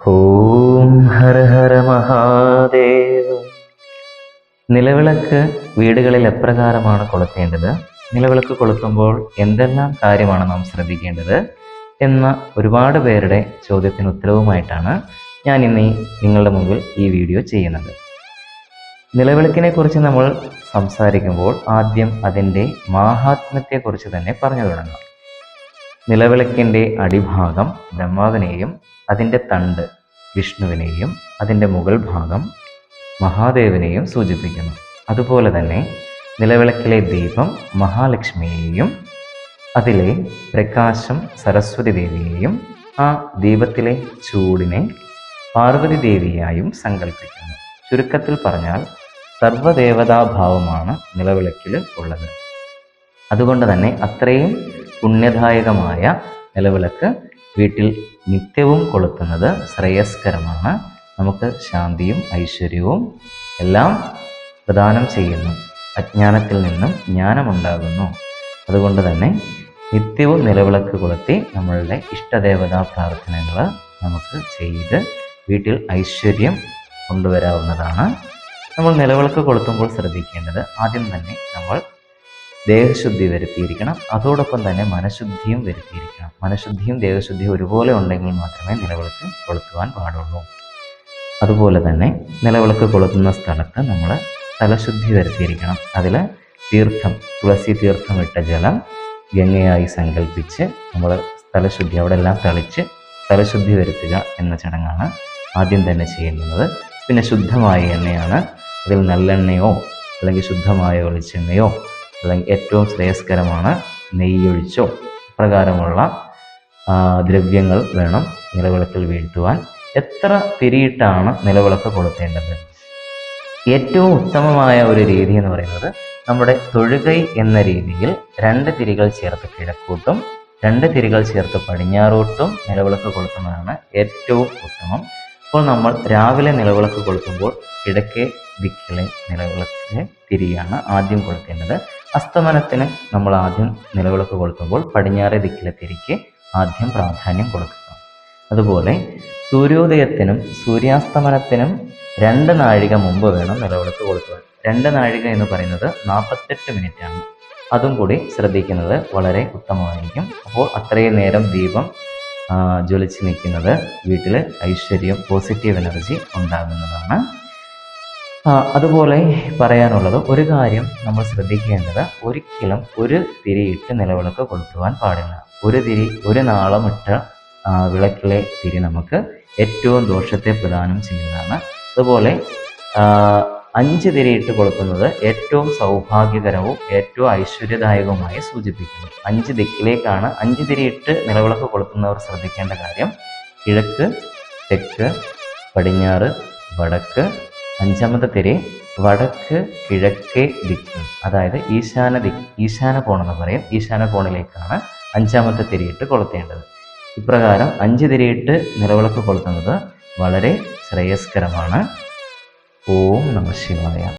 ഓം ഹര ഹര മഹാദേവ. നിലവിളക്ക് വീടുകളിൽ എപ്രകാരമാണ് കൊളുത്തേണ്ടത്? നിലവിളക്ക് കൊളുത്തുമ്പോൾ എന്തെല്ലാം കാര്യമാണ് നാം ശ്രദ്ധിക്കേണ്ടത് എന്ന ഒരുപാട് പേരുടെ ചോദ്യത്തിന് ഉത്തരവുമായിട്ടാണ് ഞാൻ ഇന്ന് നിങ്ങളുടെ മുമ്പിൽ ഈ വീഡിയോ ചെയ്യുന്നത്. നിലവിളക്കിനെ കുറിച്ച് നമ്മൾ സംസാരിക്കുമ്പോൾ ആദ്യം അതിന്റെ മാഹാത്മ്യത്തെക്കുറിച്ച് തന്നെ പറഞ്ഞു തുടങ്ങാം. നിലവിളക്കിന്റെ അടിഭാഗം ബ്രഹ്മാവിനെയും അതിന്റെ തണ്ട് വിഷ്ണുവിനെയും അതിന്റെ മുകൾ ഭാഗം മഹാദേവനെയും സൂചിപ്പിക്കുന്നു. അതുപോലെ തന്നെ നിലവിളക്കിലെ ദീപം മഹാലക്ഷ്മിയെയും അതിലെ പ്രകാശം സരസ്വതി ദേവിയെയും ആ ദീപത്തിലെ ചൂടിനെ പാർവതി ദേവിയായും സങ്കല്പിക്കുന്നു ചുരുക്കത്തിൽ പറഞ്ഞാൽ സർവദേവതാഭാവമാണ് നിലവിളക്കിൽ ഉള്ളത്. അതുകൊണ്ട് തന്നെ അത്രയും പുണ്യദായകമായ നിലവിളക്ക് വീട്ടിൽ നിത്യവും കൊളുത്തുന്നത് ശ്രേയസ്കരമാണ്. നമുക്ക് ശാന്തിയും ഐശ്വര്യവും എല്ലാം പ്രദാനം ചെയ്യുന്നു. അജ്ഞാനത്തിൽ നിന്നും ജ്ഞാനമുണ്ടാകുന്നു. അതുകൊണ്ട് തന്നെ നിത്യവും നിലവിളക്ക് കൊളുത്തി നമ്മളുടെ ഇഷ്ടദേവതാ പ്രാർത്ഥനകൾ നമുക്ക് ചെയ്ത് വീട്ടിൽ ഐശ്വര്യം കൊണ്ടുവരാവുന്നതാണ്. നമ്മൾ നിലവിളക്ക് കൊളുത്തുമ്പോൾ ശ്രദ്ധിക്കേണ്ടത് ആദ്യം തന്നെ നമ്മൾ ദേഹശുദ്ധി വരുത്തിയിരിക്കണം. അതോടൊപ്പം തന്നെ മനഃശുദ്ധിയും വരുത്തിയിരിക്കണം. മനഃശുദ്ധിയും ദേഹശുദ്ധിയും ഒരുപോലെ ഉണ്ടെങ്കിൽ മാത്രമേ നിലവിളക്ക് കൊളുത്തുവാൻ പാടുള്ളൂ. അതുപോലെ തന്നെ നിലവിളക്ക് കൊളുത്തുന്ന സ്ഥലത്ത് നമ്മൾ തലശുദ്ധി വരുത്തിയിരിക്കണം. അതിൽ തീർത്ഥം തുളസി തീർത്ഥം ഇട്ട ജലം ഗംഗയായി സങ്കല്പിച്ച് നമ്മൾ സ്ഥലശുദ്ധി അവിടെ എല്ലാം തളിച്ച് സ്ഥലശുദ്ധി വരുത്തുക എന്ന ചടങ്ങാണ് ആദ്യം തന്നെ ചെയ്യുന്നത്. പിന്നെ ശുദ്ധമായ എണ്ണയാണ്. അതിൽ നല്ലെണ്ണയോ അല്ലെങ്കിൽ ശുദ്ധമായ വെളിച്ചെണ്ണയോ അല്ലെങ്കിൽ ഏറ്റവും ശ്രേയസ്കരമാണ് നെയ്യൊഴിച്ചോ. പ്രകാരമുള്ള ദ്രവ്യങ്ങൾ വേണം നിലവിളക്കിൽ വീഴ്ത്തുവാൻ. എത്ര തിരിയിട്ടാണ് നിലവിളക്ക് കൊളുത്തേണ്ടത്? ഏറ്റവും ഉത്തമമായ ഒരു രീതി എന്ന് പറയുന്നത് നമ്മുടെ തൊഴുകൈ എന്ന രീതിയിൽ രണ്ട് തിരികൾ ചേർത്ത് കിഴക്കൂട്ടും രണ്ട് തിരികൾ ചേർത്ത് പടിഞ്ഞാറോട്ടും നിലവിളക്ക് കൊളുത്തുന്നതാണ് ഏറ്റവും ഉത്തമം. അപ്പോൾ നമ്മൾ രാവിലെ നിലവിളക്ക് കൊളുത്തുമ്പോൾ കിഴക്കേ ദിക്കിലെ നിലവിളക്ക് തിരിയാണ് ആദ്യം കൊളുത്തേണ്ടത്. അസ്തമനത്തിന് നമ്മൾ ആദ്യം നിലവിളക്ക് കൊളുത്തുമ്പോൾ പടിഞ്ഞാറേ ദിക്കിലെ തിരിക്ക് ആദ്യം പ്രാധാന്യം കൊടുക്കുക. അതുപോലെ സൂര്യോദയത്തിനും സൂര്യാസ്തമനത്തിനും രണ്ട് നാഴിക മുമ്പ് വേണം നിലവിളക്ക് കൊളുത്തുവാൻ. രണ്ട് നാഴിക എന്ന് പറയുന്നത് നാൽപ്പത്തെട്ട് മിനിറ്റ് ആണ് അതും കൂടി ശ്രദ്ധിക്കുന്നത് വളരെ ഉത്തമമായിരിക്കും. അപ്പോൾ അത്രയും നേരം ദീപം ജ്വലിച്ച് നിൽക്കുന്നത് വീട്ടിൽ ഐശ്വര്യം പോസിറ്റീവ് എനർജി ഉണ്ടാകുന്നതാണ്. അതുപോലെ പറയാനുള്ളത് ഒരു കാര്യം നമ്മൾ ശ്രദ്ധിക്കേണ്ടത് ഒരിക്കലും ഒരു തിരിയിട്ട് നിലവിളക്ക് കൊളുത്തുവാൻ പാടില്ല. ഒരു തിരി ഒരു നാളമിട്ട വിളക്കിലെ തിരി നമുക്ക് ഏറ്റവും ദോഷത്തെ പ്രദാനം ചെയ്യുന്നതാണ്. അതുപോലെ അഞ്ച് തിരിയിട്ട് കൊളുത്തുന്നത് ഏറ്റവും സൗഭാഗ്യകരവും ഏറ്റവും ഐശ്വര്യദായകവുമായി സൂചിപ്പിക്കുന്നു. അഞ്ച് ദിക്കിലേക്കാണ് അഞ്ച് തിരിയിട്ട് നിലവിളക്ക് കൊളുത്തുന്നവർ ശ്രദ്ധിക്കേണ്ട കാര്യം. കിഴക്ക് തെക്ക് പടിഞ്ഞാറ് വടക്ക് അഞ്ചാമത്തെ തിരി വടക്ക് കിഴക്കേ ദിക്ക്. അതായത് ഈശാന ദിക്ക് ഈശാന കോണെന്ന് പറയും. ഈശാന കോണിലേക്കാണ് അഞ്ചാമത്തെ തിരിയിട്ട് കൊളുത്തേണ്ടത്. ഇപ്രകാരം അഞ്ച് തിരിയിട്ട് നിലവിളക്ക് കൊളുത്തുന്നത് വളരെ ശ്രേയസ്കരമാണ്. ഓം നമ ശിവായ.